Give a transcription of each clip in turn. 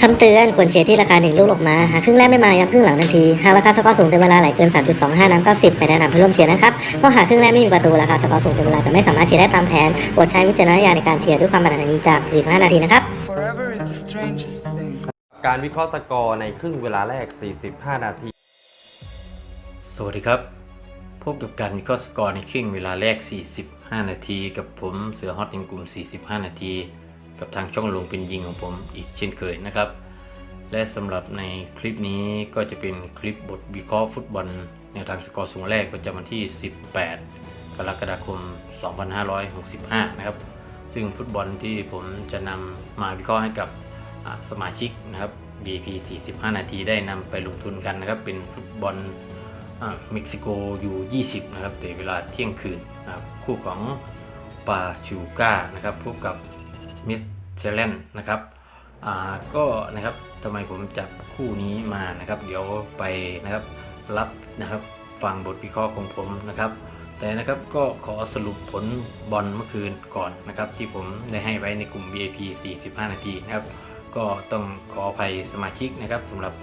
คำเตือนควรเชียร์ที่ราคา 1 ลูกออกมา หากครึ่งแรกไม่มาย้ำครึ่งหลังทันที หากราคาสกอร์สูงเต็มเวลาไหลเกิน 3.25 น้ำ90ไม่แนะนำให้ร่วมเชียร์นะครับ เพราะหากครึ่งแรกไม่มีประตูราคาสกอร์สูงเต็มเวลาจะไม่สามารถเชียร์ได้ตามแผนโปรดใช้วิจารณญาณในการเชียร์ด้วยความบันดาลนี้จาก45นาทีนะครับ Forever is the strangest thing. การวิเคราะห์สกอร์ในครึ่งเวลาแรก 45 นาที สวัสดีครับ พบกับการวิเคราะห์สกอร์ในครึ่งเวลาแรก 45 นาที กับผมเสือฮอตในกลุ่ม 45 นาที กับทางช่องลงเป็นยิงของผมอีกเช่นเคยนะครับ และสำหรับในคลิปนี้ก็จะเป็นคลิปบทวิเคราะห์ฟุตบอลแนวทางสกอร์สูงแรกประจำวันที่ 18 กรกฎาคม 2565 นะครับ ซึ่งฟุตบอลที่ผมจะนำมาวิเคราะห์ให้กับสมาชิกนะครับ BP 45 นาทีได้นำไปลงทุนกันนะครับ เป็นฟุตบอลอเม็กซิโกอยู่ 20 นะครับแต่เวลาเที่ยงคืนนะครับคู่ของปาชูก้านะครับพบกับ มิสเชลเลนนะครับอ่าก็นะครับทำไมผมจับคู่นี้มานะครับ เดี๋ยวไปนะครับรับนะครับฟังบทวิเคราะห์ของผมนะครับ แต่นะครับก็ขอสรุปผลบอลเมื่อคืนก่อนนะครับ ที่ผมได้ให้ไว้ในกลุ่ม VIP 45 นาทีนะครับ ก็ต้องขออภัยสมาชิกนะครับสำหรับ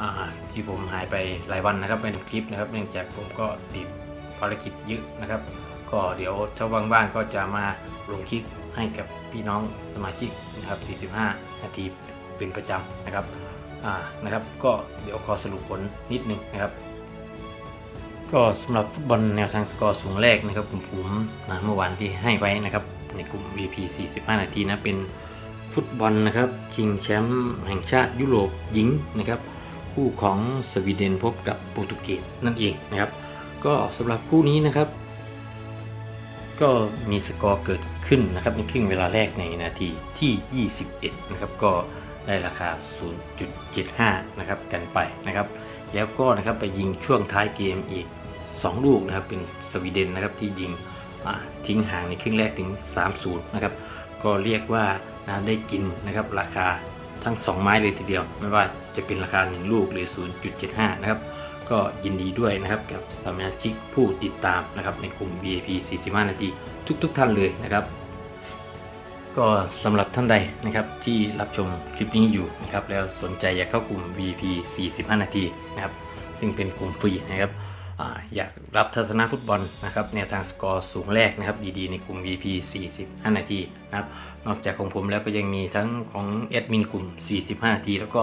อ่าที่ผมหายไปหลายวันนะครับเป็นคลิปนะครับ เนื่องจากผมก็ติดภารกิจเยอะนะครับ ก็เดี๋ยวถ้าว่างๆก็จะมาลงคลิป ให้กับพี่น้องสมาชิกนะครับ 45 นาทีเป็นประจำนะครับอ่านะครับ ก็เดี๋ยวขอสรุปผลนิดนึงนะครับ ก็สำหรับฟุตบอลแนวทางสกอร์สูงแรกนะครับผมผมนะเมื่อวานที่ให้ไว้นะครับ ในกลุ่ม VP 45 นาทีนะเป็นฟุตบอลนะครับชิงแชมป์แห่งชาติยุโรปหญิงนะครับ คู่ของสวีเดนพบกับโปรตุเกสนั่นเองนะครับ ก็สำหรับคู่นี้นะครับ ก็มีสกอร์เกิด ขึ้นนะครับในครึ่งเวลาแรกในนาทีที่ 21 นะครับก็ได้ราคา 0.75 นะครับกันไปนะครับ แล้วก็นะครับไปยิงช่วงท้ายเกมอีก 2 ลูกนะครับเป็นสวีเดนนะครับที่ยิงทิ้งห่างในครึ่งแรกถึง 3-0 นะครับก็เรียกว่านะได้กินนะครับราคาทั้ง 2 ไม้เลยทีเดียว ไม่ว่าจะเป็นราคา 1 ลูกหรือ 0.75 นะครับก็ยินดีด้วยนะครับกับสมาชิกผู้ติดตามนะครับในกลุ่ม VIP 45 นาที ทุกๆทท่านเลยนะครับ ก็สำหรับท่านใดนะครับที่รับชมคลิปนี้อยู่นะครับแล้วสนใจอยากเข้ากลุ่ม VP 45 นาทีนะครับซึ่งเป็นกลุ่มฟรีนะครับออยากรับทัศนฟุตบอลนะครับแนวทางสกอร์สูงแรกนะครับดีๆในกลุ่ม VP 45 นาทีนะครับนอกจากของผมแล้วก็ยังมีทั้งของแอดมินกลุ่ม 45 นาที แล้วก็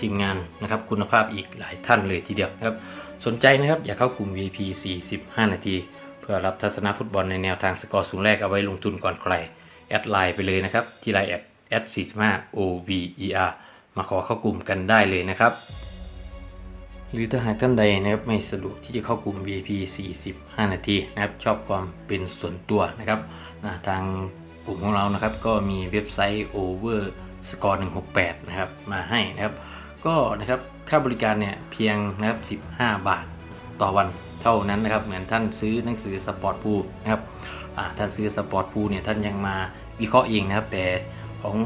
ทีมงานนะครับคุณภาพอีกหลายท่านเลยทีเดียวนะครับสนใจนะครับอยากเข้ากลุ่ม VP 45 นาที เพื่อรับทัศนฟุตบอลในแนวทางสกอร์สูงแรกเอาไว้ลงทุนก่อนใคร แอดไลน์ไปเลยนะครับ ที่ไลน์แอดแอด45 OVER มาขอเข้ากลุ่มกันได้เลยนะครับ หรือถ้าหากท่านใดนะครับไม่สะดวกที่จะเข้ากลุ่ม VIP 45 นาทีนะครับชอบความเป็นส่วนตัวนะครับนะทางกลุ่มของเรานะครับก็มีเว็บไซต์ over score 168 นะครับมาให้นะครับ ก็นะครับค่าบริการเนี่ยเพียงนะครับ 15 บาทต่อวัน เท่านั้นนะครับ เหมือนท่านซื้อหนังสือสปอร์ตพูนะครับท่านซื้อสปอร์ตพูเนี่ยท่านยังมาวิเคราะห์เองนะครับ แต่ของ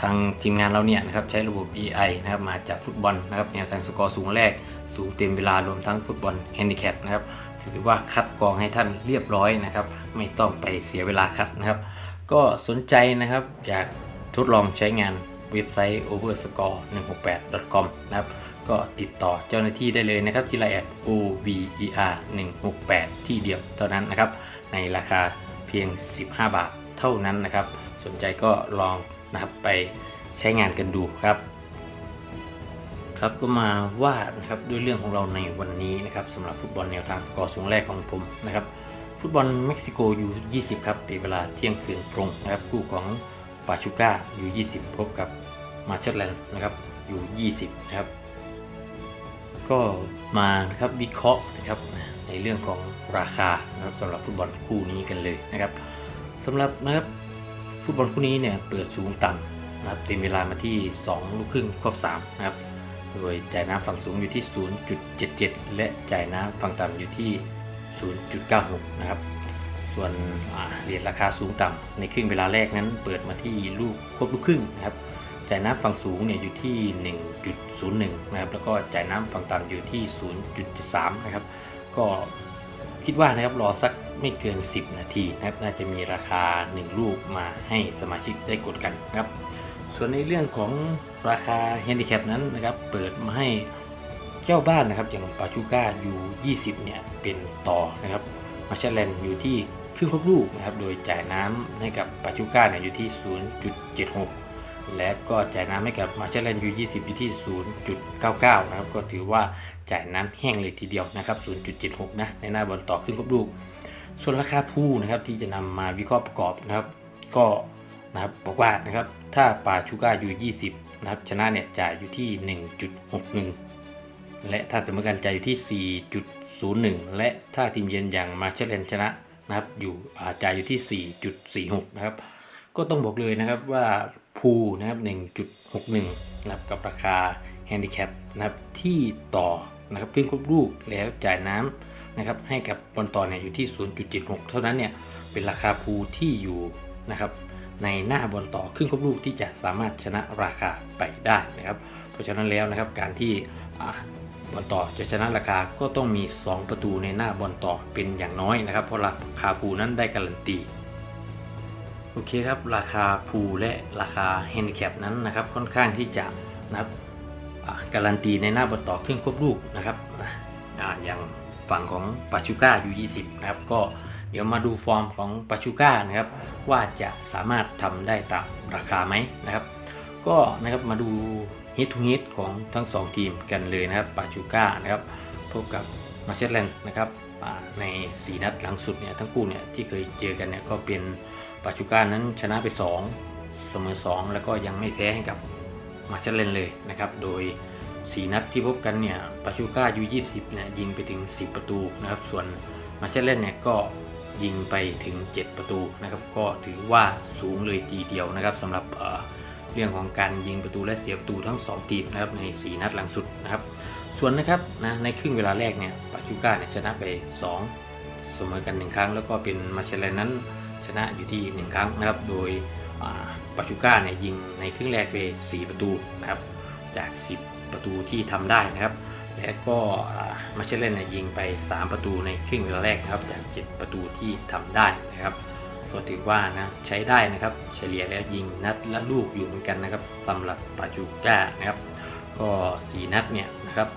ทางทีมงานเราเนี่ยนะครับใช้ระบบ EI นะครับมาจากฟุตบอลนะครับแนวทางสกอร์สูงแรกสูงเต็มเวลารวมทั้งฟุตบอลแฮนดิแคปนะครับถือว่าคัดกรองให้ท่านเรียบร้อยนะครับ ไม่ต้องไปเสียเวลาคัดนะครับ ก็สนใจนะครับอยากทดลองใช้งาน เว็บไซต์ overscore168.com นะครับก็ติดต่อเจ้าหน้าที่ได้เลยนะครับที่ไลน์แอด over 168ที่เดียวเท่านั้นนะครับ ในราคาเพียง 15 บาทเท่านั้นนะครับ สนใจก็ลองนะครับไปใช้งานกันดูครับ ครับก็มาว่านะครับด้วยเรื่องของเราในวันนี้นะครับสำหรับฟุตบอลแนวทางสกอร์สูงแรกของผมนะครับ ฟุตบอลเม็กซิโกอยู่20 ครับตีเวลาเที่ยงคืนตรงนะครับคู่ของ ปาชูก้าอยู่ 20 พบกับมาเชตแลนด์นะครับอยู่ 20 นะครับ ก็มานะครับวิเคราะห์นะครับในเรื่องของราคานะครับสำหรับฟุตบอลคู่นี้กันเลยนะครับสำหรับนะครับฟุตบอลคู่นี้เนี่ยเปิดสูงต่ำนะครับเต็มเวลามาที่ 2 ลูกครึ่งควบ3นะครับโดยจ่ายน้ำฝั่งสูงอยู่ที่ 0.77 และจ่ายน้ำฝั่งต่ำอยู่ที่ 0.96 นะครับ ส่วนเหรียญราคาสูงต่ำในครึ่งเวลาแรกนั้น เปิดมาที่ลูกควบลูกครึ่งนะครับจ่ายน้ำฝั่งสูงเนี่ยอยู่ที่ 1.01 นะครับ แล้วก็จ่ายน้ำฝั่งต่ำอยู่ที่ 0.73 นะครับ ก็คิดว่านะครับรอสักไม่เกิน 10 นาทีนะครับ น่าจะมีราคา 1 ลูกมาให้สมาชิกได้กดกันนะครับ ส่วนวนในเรื่องของราคาแฮนดิแคปนั้นนะครับ เปิดมาให้เจ้าบ้านนะครับ อย่างปาชูก้าอยู่ 20 เนี่ย เป็นต่อนะครับ มาเชลเลนอยู่ที่ ครึ่งครบลูกนะครับ โดยจ่ายน้ำให้กับปาชูก้าเนี่ยอยู่ที่ 0.76 และก็จ่ายน้ำให้กับมาเชลเลนยู20 อยู่ที่ 0.99 นะครับ ก็ถือว่าจ่ายน้ำแห้งเลยทีเดียวนะครับ 0.76 นะ ในหน้าบอลต่อครึ่งครบลูก ส่วนราคาผู้นะครับที่จะนำมาวิเคราะห์ประกอบนะครับ ก็นะครับบอกว่านะครับถ้าปาชูก้าอยู่ 20 นะครับชนะเนี่ยจ่ายอยู่ที่ 1.61 และถ้าเสมอกันจ่ายอยู่ที่ 4.01 และถ้าทีมเยือนอย่างมาเชลเลนชนะ นะครับอยู่อาจ่ายอยู่ที่ 4.46 นะครับ ก็ต้องบอกเลยนะครับว่าพูนะครับ 1.61 นะครับกับราคาแฮนดิแคปนะครับที่ต่อนะครับครึ่งครบลูกแล้วจ่ายน้ำนะครับให้กับบอลต่อเนี่ยอยู่ที่ 0.76 เท่านั้นเนี่ยเป็นราคาพูที่อยู่นะครับในหน้าบอลต่อครึ่งครบลูกที่จะสามารถชนะราคาไปได้นะครับ เพราะฉะนั้นแล้วนะครับการที่ บอลต่อจะชนะราคาก็ต้องมี 2 ประตูในหน้าบอลต่อเป็นอย่างน้อยนะครับ เพราะราคาพูนั้นได้การันตีโอเคครับ ราคาพูและราคาแฮนดิแคปนั้นนะครับค่อนข้างที่จะนะครับการันตีในหน้าบอลต่อเครื่องควบลูกนะครับออย่างฝั่งของปาชูก้าอยู่20นะครับก็เดี๋ยวมาดูฟอร์มของปาชูก้านะครับว่าจะสามารถทำได้ตามราคาไหมนะครับ ก็นะครับมาดู ฮิตทูฮิตของทั้ง 2 ทีมกันเลยนะครับปาชูก้านะครับพบกับมาเชตแลนด์นะครับใน 4 นัดหลังสุดเนี่ยทั้งคู่เนี่ยที่เคยเจอกันเนี่ยก็เป็นปาชูก้านั้นชนะไป 2 เสมอ 2 แล้วก็ยังไม่แพ้ให้กับมาเชลเลนเลยนะครับโดย 4 นัดที่พบกันเนี่ยปาชูก้ายู20เนี่ยยิงไปถึง 10 ประตูนะครับส่วนมาเชลเลนเนี่ยก็ยิงไปถึง 7 ประตูนะครับก็ถือว่าสูงเลยทีเดียวนะครับสำหรับ เรื่องของการยิงประตูและเสียประตูทั้ง 2 ทีมนะครับใน 4 นัดหลังสุดนะครับ ส่วนนะครับนะในครึ่งเวลาแรกเนี่ยปาชูก้าเนี่ยชนะไป 2 เสมอกัน 1 ครั้ง แล้วก็เป็นมาเชลเลนั้นชนะอยู่ที่ 1 ครั้งนะครับ โดยปาชูก้าเนี่ยยิงในครึ่งแรกไป 4 ประตูนะครับจาก 10 ประตูที่ทำได้นะครับและก็มาเชลเลนเนี่ยยิงไป 3 ประตูในครึ่งเวลาแรกนะครับจาก 7 ประตูที่ทำได้นะครับ ก็ถือว่านะใช้ได้นะครับ เฉลี่ยแล้วยิงนัดละลูกอยู่เหมือนกันนะครับสำหรับปาชูก้านะครับ ก็ 4 นัดเนี่ยนะครับ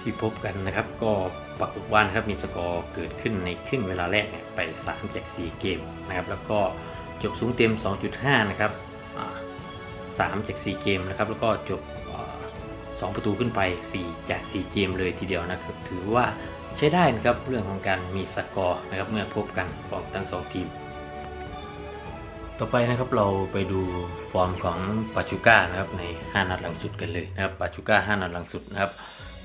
ที่พบกันนะครับก็ปรากฏว่านะครับมีสกอร์เกิดขึ้นในครึ่งเวลาแรกเนี่ยไป3จาก4เกมนะครับแล้วก็จบสูงเต็ม 2.5 นะครับอ่า3จาก 4 เกมนะครับแล้วก็จบอ่า2ประตูขึ้นไป 4 จาก 4 เกมเลยทีเดียวนะครับถือว่าใช้ได้นะครับเรื่องของการมีสกอร์นะครับเมื่อพบกันของทั้ง 2 ทีม ต่อไปนะครับเราไปดูฟอร์มของปาชูก้านะครับใน 5 นัดหลังสุดกันเลยนะครับปาชูก้า 5 นัดหลังสุดนะครับ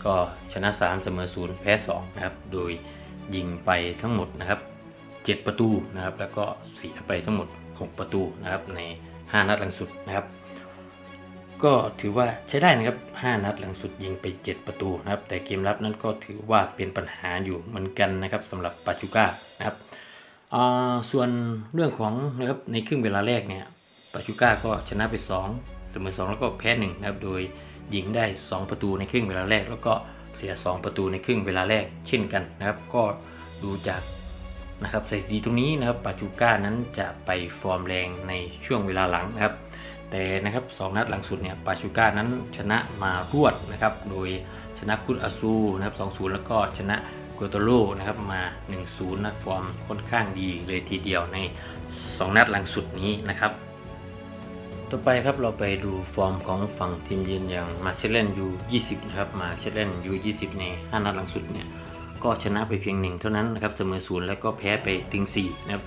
ก็ชนะ 3 เสมอ 0 แพ้ 2 นะครับ โดยยิงไปทั้งหมดนะครับ 7 ประตูนะครับ แล้วก็เสียไปทั้งหมด 6 ประตูนะครับใน 5 นัดหลังสุดนะครับ ก็ถือว่าใช้ได้นะครับ 5 นัดหลังสุดยิงไป 7 ประตูนะครับ แต่เกมรับนั้นก็ถือว่าเป็นปัญหาอยู่เหมือนกันนะครับสำหรับปาชูก้านะครับ ส่วนเรื่องของนะครับในครึ่งเวลาแรกเนี่ยปาชูก้าก็ชนะไป 2 เสมอ 2 แล้วก็แพ้1นะครับโดยยิงได้ 2 ประตูในครึ่งเวลาแรก แล้วก็เสีย 2 ประตูในครึ่งเวลาแรกเช่นกันนะครับ ก็ดูจากนะครับสถิติตรงนี้นะครับปาชูก้านั้นจะไปฟอร์มแรงในช่วงเวลาหลังนะครับ แต่นะครับสองนัดหลังสุดเนี่ยปาชูก้านั้นชนะมารวดนะครับ โดยชนะคุดอาซูนะครับ2-0แล้วก็ชนะ โกโตโรนะครับมา 1-0นะฟอร์มค่อนข้างดีเลยทีเดียวใน 2 นัดหลังสุดนี้นะครับ ต่อไปครับเราไปดูฟอร์มของฝั่งทีมเยือนอย่างมาเชลเลนยู20นะครับมาเชลเลนยู20 ใน 5 นัดหลังสุดเนี่ยก็ชนะไปเพียงหนึ่งเท่านั้นนะครับเสมอศูนย์แล้วก็แพ้ไปถึง4นะครับ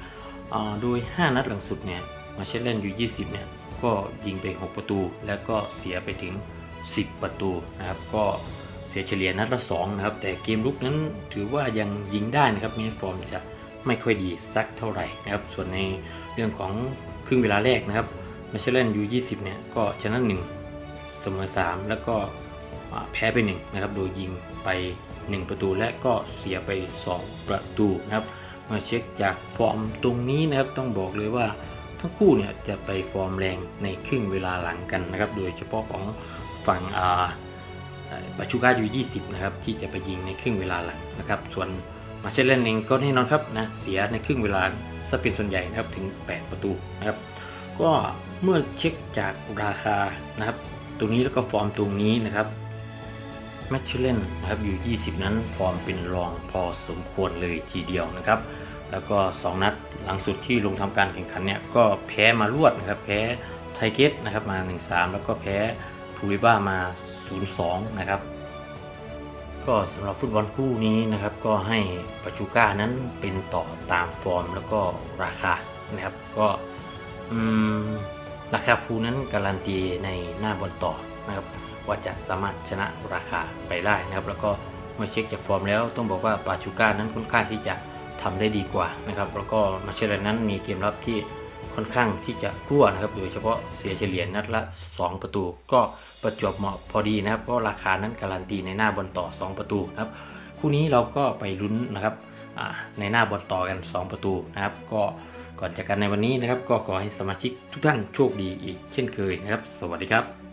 โดย 5 นัดหลังสุดเนี่ยมาเชลเลนยู20เนี่ยก็ยิงไป 6 ประตู แล้วก็เสียไปถึง 10 ประตูนะครับก็ สียเฉลี่ยนัดละ2นะครับ แต่เกมลุกนั้นถือว่ายังยิงได้นะครับแม้ฟอร์มจะไม่ค่อยดีสักเท่าไหร่นะครับ ส่วนในเรื่องของครึ่งเวลาแรกนะครับมาเชลเลนยู20เนี่ยก็ชนะ1เสมอ3 แล้วก็แพ้ไป1นะครับ โดยยิงไป 1 ประตูและก็เสียไป 2 ประตูนะครับมาเช็คจากฟอร์มตรงนี้นะครับต้องบอกเลยว่าทั้งคู่เนี่ยจะไปฟอร์มแรงในครึ่งเวลาหลังกันนะครับ โดยเฉพาะของฝั่งอ่า ปาชูก้ายู20นะครับที่จะไปยิงในครึ่งเวลาหลังนะครับ ส่วนมาเชลเลนเองก็แน่นอนครับนะเสียในครึ่งเวลาซะเป็นส่วนใหญ่นะครับถึง 8 ประตูนะครับก็เมื่อเช็คจากราคานะครับตรงนี้แล้วก็ฟอร์มตรงนี้นะครับแมชเชลเลนนะครับอยู่ 20 นั้นฟอร์มเป็นรองพอสมควรเลยทีเดียวนะครับ แล้วก็ 2 นัดหลังสุดที่ลงทำการแข่งขันเนี่ยก็แพ้มารวดนะครับ แพ้ไทเกตนะครับมา 1-3 แล้วก็แพ้ทูริบ้ามา 0-2 นะครับ ก็สำหรับฟุตบอลคู่นี้นะครับ ก็ให้ปัจจุก้านั้นเป็นต่อตามฟอร์มแล้วก็ราคานะครับก็ราคาภูนั้นการันตีในหน้าบอลต่อนะครับว่าจะสามารถชนะราคาไปได้นะครับ แล้วก็เมื่อเช็คจากฟอร์มแล้วต้องบอกว่าปาชูก้านั้นค่อนข้างที่จะทำได้ดีกว่านะครับ แล้วก็มาเชลนั้นมีเกมรับที่ ค่อนข้างที่จะรั่วนะครับ โดยเฉพาะเสียเฉลี่ยนัดละ 2 ประตู ก็ประจวบเหมาะพอดีนะครับเพราะราคานั้นการันตีในหน้าบอลต่อ 2 ประตูนะครับคู่นี้เราก็ไปลุ้นนะครับในหน้าบอลต่อกัน 2 ประตูนะครับ ก็ก่อนจากกันในวันนี้นะครับ ก็ขอให้สมาชิกทุกท่านโชคดีอีกเช่นเคยนะครับ สวัสดีครับ